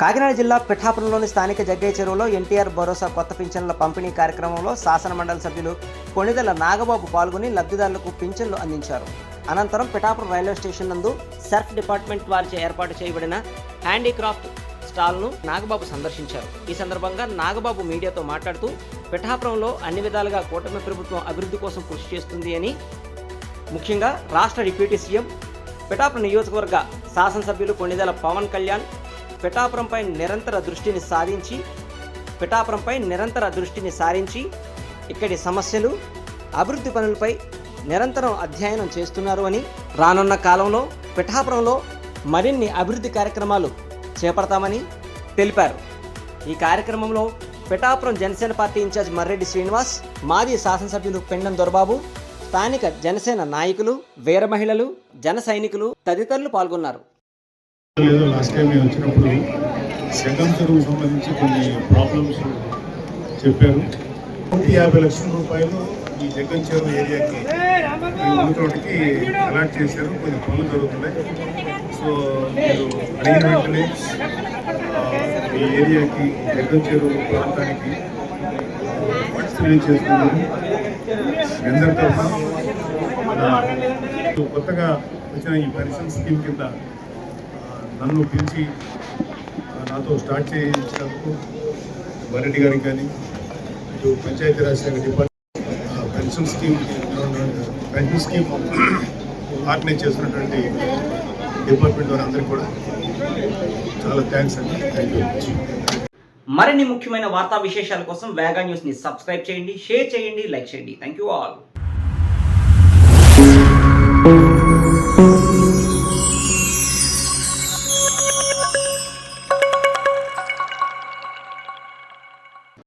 కాకినాడ జిల్లా పిఠాపురంలోని స్థానిక జగ్గయ్య చెరువులో ఎన్టీఆర్ భరోసా కొత్త పింఛన్ల పంపిణీ కార్యక్రమంలో శాసనమండలి సభ్యులు కొణిదెల నాగబాబు పాల్గొని లబ్ధిదారులకు పింఛన్లు అందించారు. అనంతరం పిఠాపురం రైల్వే స్టేషన్ నందు సర్ఫ్ డిపార్ట్మెంట్ వారిచే ఏర్పాటు చేయబడిన హ్యాండీక్రాఫ్ట్ స్టాల్ను నాగబాబు సందర్శించారు. ఈ సందర్భంగా నాగబాబు మీడియాతో మాట్లాడుతూ పిఠాపురంలో అన్ని విధాలుగా కూటమి ప్రభుత్వం అభివృద్ధి కోసం కృషి చేస్తుంది అని ముఖ్యంగా రాష్ట్ర డిప్యూటీ సీఎం పిఠాపురం నియోజకవర్గ శాసనసభ్యులు కొణిదెల పవన్ కళ్యాణ్ పిఠాపురంపై నిరంతర దృష్టిని సాధించి పిఠాపురంపై నిరంతర దృష్టిని సారించి ఇక్కడి సమస్యలు అభివృద్ధి పనులపై నిరంతరం అధ్యయనం చేస్తున్నారు అని రానున్న కాలంలో పిఠాపురంలో మరిన్ని అభివృద్ధి కార్యక్రమాలు చేపడతామని తెలిపారు. ఈ కార్యక్రమంలో పిఠాపురం జనసేన పార్టీ ఇన్ఛార్జ్ మర్రెడ్డి శ్రీనివాస్ మాజీ శాసనసభ్యులు పెండం దొరబాబు స్థానిక జనసేన నాయకులు వీర మహిళలు జన సైనికులు తదితరులు పాల్గొన్నారు. లాస్ట్ టైం వచ్చినప్పుడు చెరువు సంబంధించి కొన్ని ప్రాబ్లమ్స్ చెప్పారు. యాభై లక్షల రూపాయలు ఈ చెరువు ఏరియాకి ఈ అలాట్ చేశారు. కొన్ని పనులు జరుగుతున్నాయి. సో మీరు అడిగిన వెంటనే ఈ ఏరియాకి చెరువు ప్రాంతానికి ఫండ్స్ రిలీజ్ చేస్తున్నాము అందరి తరఫున కొత్తగా వచ్చిన ఈ పెన్షన్ స్కీమ్ కింద నన్ను పిలిచి నాతో స్టార్ట్ చేయించినందుకు మరెడ్డి గారికి కానీ ఇటు పంచాయతీరాజ్ శాఖ department pension scheme pension scheme organise చేసినటువంటి డిపార్ట్మెంట్ వారందరికీ కూడా చాలా థ్యాంక్స్ అండి. థ్యాంక్ యూ మరిన్ని ముఖ్యమైన వార్తా విశేషాల కోసం వేగా న్యూస్ని సబ్స్క్రైబ్ చేయండి షేర్ చేయండి లైక్ చేయండి. Thank you all